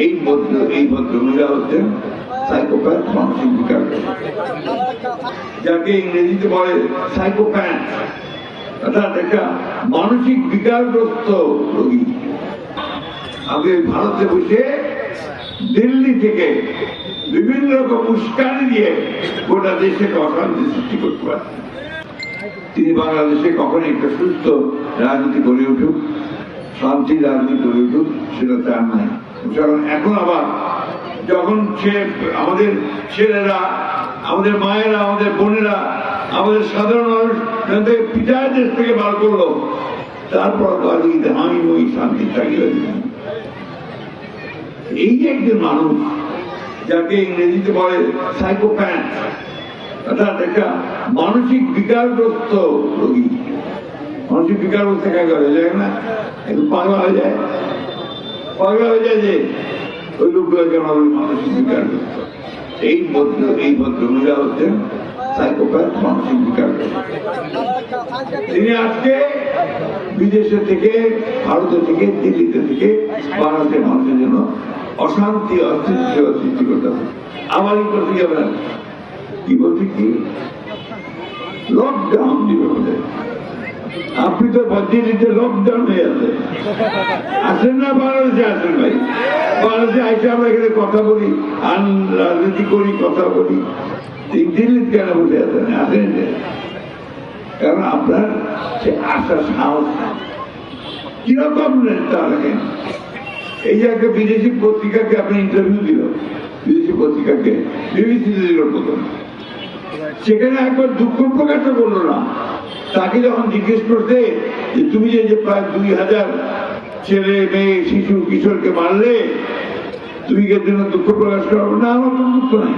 এই ভদ্র, এই ভদ্রমহিলা হচ্ছেন সাইকোপ্যাথ বিকার যাকে ইংরেজিতে বলে সাইকোপ্যাথ অর্থাৎ একটা মানসিক বিকারগ্রস্ত রোগী। আগে ভারতে বসে দিল্লি থেকে বিভিন্ন রকম উস্কানি দিয়ে গোটা দেশে অশান্তি সৃষ্টি করতে পারে। তিনি বাংলাদেশে কখনো একটা সুস্থ রাজনীতি গড়ে উঠুক, শান্তি রাজনীতি গড়ে উঠুক, সেটা চান নাই। কারণ এখন আবার যখন সে আমাদের ছেলেরা, আমাদের মায়েরা, আমাদের বোনেরা, আমাদের সাধারণ মানুষ পিতার দেশ থেকে বার করল, তারপর আমি ওই শান্তি থাকিয়ে এই যে একজন মানুষ যাকে ইংরেজিতে বলে সাইকোপ্যাথ অর্থাৎ একটা মানসিক বিকারগ্রস্ত রোগী। মানসিক বিকারগ্রস্ত হয়ে যায় না? একটু পাগলা হয়ে যায়। হয়ে যায় যে, ওই মানসিক বিকারগ্রস্ত এই ভদ্র, এই ভদ্রমহিলা হচ্ছেন সাইকোপ্যাথ মানসিক বিকারগ্রস্ত তিনি আজকে বিদেশে থেকে, ভারতে থেকে, দিল্লিতে থেকে বাংলাদেশের মানুষের জন্য অশান্তি, অস্থিতিশীল সৃষ্টি করতে হবে। আমারই করতে যাবে কি বলছে কি? লকডাউন দিবে বলে আপনি তো দিল্লিতে লকডাউন হয়ে আছে আসেন না বাংলাদেশে আসেন ভাই। বাংলাদেশে আইসে আমরা এখানে কথা বলি, আন রাজনীতি করি, কথা বলি। দিল্লিতে কেন বসে আছেন? আসেন কারণ আপনার সে আসার সাহস। কীরকম নেতা রাখেন এই যে একটা বিদেশি পত্রিকাকে আপনি ইন্টারভিউ দিল, বিদেশি পত্রিকাকে, বিবিসিতে দিল প্রথম। সেখানে একবার দুঃখ প্রকাশ করল না। তাকে যখন জিজ্ঞেস করতে যে তুমি যে প্রায় দুই হাজার ছেলে, মেয়ে, শিশু, কিশোরকে মারলে, তুমি কি জন্য দুঃখ প্রকাশ করো? না, আমার কোনো দুঃখ নাই।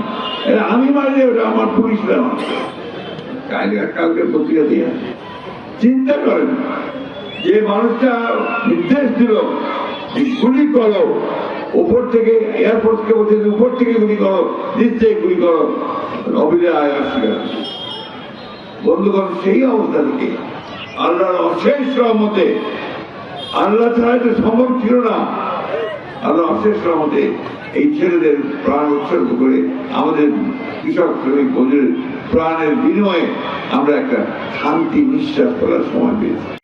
এটা আমি মারলে ওটা আমার পুলিশরা মারবে কালকে কালকে পত্রিকা দিয়ে চিন্তা করেন, যে মানুষটা নির্দেশ দিল গুলি করো, উপর থেকে এয়ারফোর্সকে বলছে উপর থেকে গুলি করো থেকে গুলি করো। আয় আসবে বন্ধুগণ, সেই অবস্থা থেকে আল্লাহর অশেষ রহমতে, আল্লাহ ছাড়া এটা সম্ভব ছিল না। আল্লাহ অশেষ রহমতে এই ছেলেদের প্রাণ উৎসর্গ করে আমাদের কৃষক শ্রমিক বন্ধুদের প্রাণের বিনিময়ে আমরা একটা শান্তি নিঃশ্বাস করার সময় পেয়েছি।